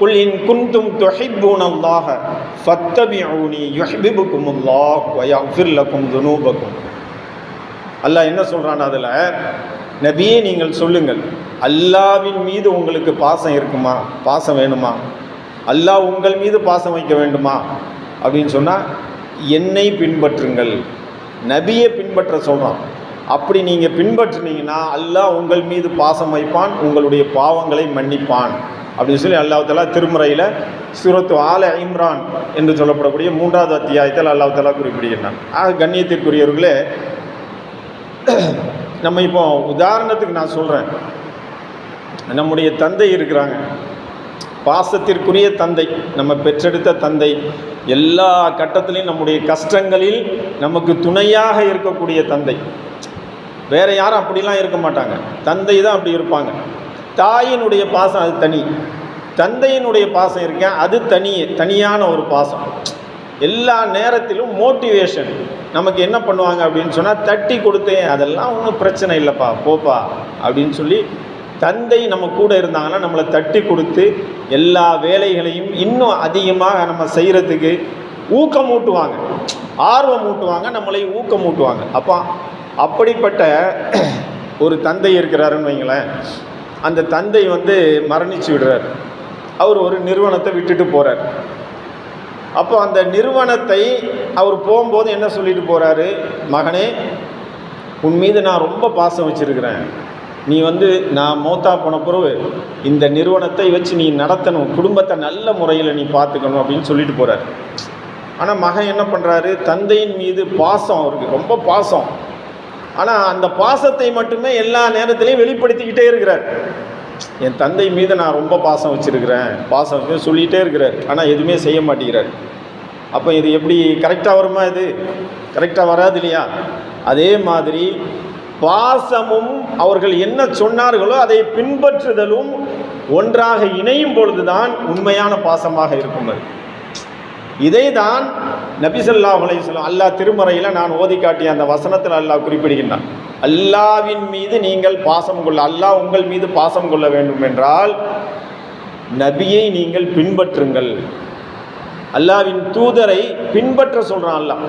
قل إن குந்தும் تحبون الله فاتبعوني يحببكم الله ويغفر لكم ذنوبكم. துனூபக்கும் அல்லாஹ் என்ன சொல்கிறான் அதில்? நபியே நீங்கள் சொல்லுங்கள். அல்லாவின் மீது உங்களுக்கு பாசம் இருக்குமா? பாசம் வேணுமா? அல்லாஹ் உங்கள் மீது பாசம் வைக்க வேண்டுமா? அப்படின்னு சொன்னால் என்னை பின்பற்றுங்கள். நபியை பின்பற்ற சொல்கிறான் அப்படி நீங்கள் பின்பற்றினீங்கன்னா அல்லாஹ் உங்கள் மீது பாசம் வைப்பான் உங்களுடைய பாவங்களை மன்னிப்பான். அப்படின்னு சொல்லி அல்லாஹ் திருமுறையில் சுரத்து ஆல இம்ரான் என்று சொல்லப்படக்கூடிய மூன்றாவது அத்தியாயத்தில் அல்லாஹ் தலா குறிப்பிடுகின்றான். ஆக கண்ணியத்திற்குரியவர்களே நம்ம இப்போ உதாரணத்துக்கு நான் சொல்கிறேன் நம்முடைய தந்தை இருக்கிறாங்க. பாசத்திற்குரிய தந்தை நம்ம பெற்றெடுத்த தந்தை எல்லா கட்டத்திலையும் நம்முடைய கஷ்டங்களில் நமக்கு துணையாக இருக்கக்கூடிய தந்தை. வேறு யாரும் அப்படிலாம் இருக்க மாட்டாங்க. தந்தை தான் அப்படி இருப்பாங்க. தாயினுடைய பாசம் அது தனி. தந்தையினுடைய பாசம் இருக்கேன் அது தனி தனியான ஒரு பாசம். எல்லா நேரத்திலும் மோட்டிவேஷன் நமக்கு என்ன பண்ணுவாங்க அப்படின்னு சொன்னால் தட்டி கொடுத்தேன் அதெல்லாம் ஒன்றும் பிரச்சனை இல்லைப்பா போப்பா அப்படின்னு சொல்லி தந்தை நம்ம கூட இருந்தாங்கன்னா நம்மளை தட்டி கொடுத்து எல்லா வேலைகளையும் இன்னும் அதிகமாக நம்ம செய்கிறதுக்கு ஊக்கமூட்டுவாங்க. ஆர்வம் ஊட்டுவாங்க நம்மளை ஊக்கமூட்டுவாங்க. அப்போ அப்படிப்பட்ட ஒரு தந்தை இருக்கிறாருன்னு வைங்களேன். அந்த தந்தை வந்து மரணிச்சு விடுறார். அவர் ஒரு நிறுவனத்தை விட்டுட்டு போகிறார் அப்போ அந்த நிறுவனத்தை அவர் போகும்போது என்ன சொல்லிட்டு போகிறாரு மகனே உன் மீது நான் ரொம்ப பாசம் வச்சுருக்கிறேன். நீ வந்து நான் மௌத்தா போன பிறகு இந்த நிறுவனத்தை வச்சு நீ நடத்தணும். குடும்பத்தை நல்ல முறையில் நீ பார்த்துக்கணும் அப்படின்னு சொல்லிட்டு போகிறார் ஆனால் மகன் என்ன பண்ணுறாரு தந்தையின் மீது பாசம் அவருக்கு ரொம்ப பாசம். ஆனால் அந்த பாசத்தை மட்டுமே எல்லா நேரத்திலையும் வெளிப்படுத்திக்கிட்டே இருக்கிறார். என் தந்தை மீது நான் ரொம்ப பாசம் வச்சுருக்கிறேன். பாசம் சொல்லிகிட்டே இருக்கிறார். ஆனால் எதுவுமே செய்ய மாட்டேங்கிறார். அப்போ இது எப்படி கரெக்டாக வருமா இது? கரெக்டாக வராது இல்லையா? அதே மாதிரி பாசமும் அவர்கள் என்ன சொன்னார்களோ அதை பின்பற்றுதலும் ஒன்றாக இணையும் பொழுதுதான் உண்மையான பாசமாக இருக்கும் அது. இதை தான் நபிசல்லா அலையம் அல்லாஹ் திருமறையில் நான் ஓதி காட்டிய அந்த வசனத்தில் அல்லாஹ் குறிப்பிடுகின்றான். அல்லாவின் மீது நீங்கள் பாசம் கொள்ள அல்லாஹ் உங்கள் மீது பாசம் கொள்ள வேண்டும் என்றால் நபியை நீங்கள் பின்பற்றுங்கள். அல்லாவின் தூதரை பின்பற்ற சொல்கிறான் அல்லாஹ்.